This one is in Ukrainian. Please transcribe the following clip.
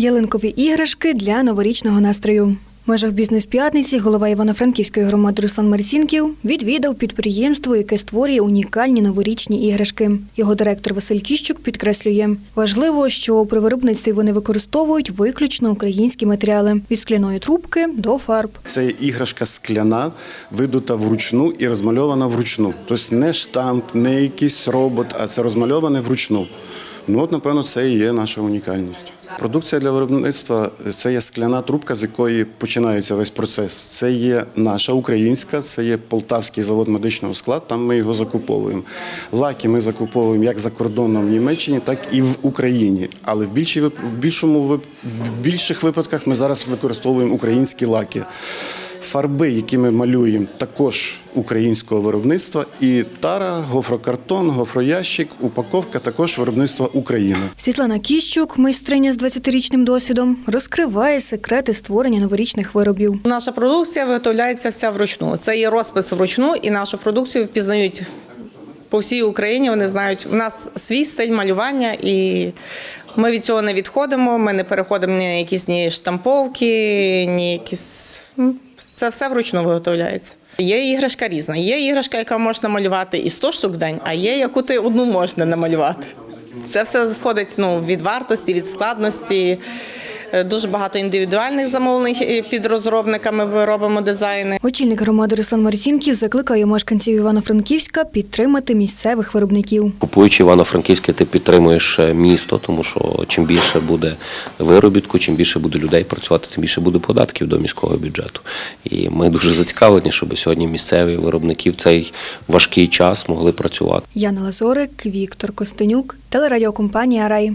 Ялинкові іграшки для новорічного настрою. В межах бізнес-п'ятниці голова Івано-Франківської громади Руслан Марцінків відвідав підприємство, яке створює унікальні новорічні іграшки. Його директор Василь Кіщук підкреслює, важливо, що при виробництві вони використовують виключно українські матеріали від скляної трубки до фарб. Це іграшка скляна, видута вручну і розмальована вручну. Тобто не штамп, не якийсь робот, а це розмальоване вручну. Ну от, напевно, це і є наша унікальність. Продукція для виробництва це є скляна трубка, з якої починається весь процес. Це є наша українська, це є полтавський завод медичного складу. Там ми його закуповуємо. Лаки ми закуповуємо як за кордоном в Німеччині, так і в Україні. Але в більшій в більшому в більших випадках ми зараз використовуємо українські лаки. Фарби, які ми малюємо, також українського виробництва. І тара, гофрокартон, гофроящик, упаковка також виробництва України. Світлана Кіщук, майстриня з 20-річним досвідом, розкриває секрети створення новорічних виробів. Наша продукція виготовляється вся вручну. Це є розпис вручну, і нашу продукцію впізнають по всій Україні. Вони знають, у нас свій стиль малювання, і ми від цього не відходимо. Ми не переходимо ні на якісь ні штамповки, ні якісь. Це все вручну виготовляється. Є іграшка різна. Є іграшка, яка можна малювати і 100 штук в день, а є яку ти одну можна намалювати. Це все входить ну, від вартості, від складності. Е, Дуже багато індивідуальних замовлень е, під розробниками. Ми робимо дизайни. Очільник громади Руслан Марцінків закликає мешканців Івано-Франківська підтримати місцевих виробників. Купуючи Івано-Франківське, ти підтримуєш е, місто, тому що чим більше буде виробітку, чим більше буде людей працювати, тим більше буде податків до міського бюджету. І ми дуже зацікавлені, щоб сьогодні місцеві виробники в цей важкий час могли працювати. Яна Лазорик, Віктор Костенюк, телерадіокомпанія Рай.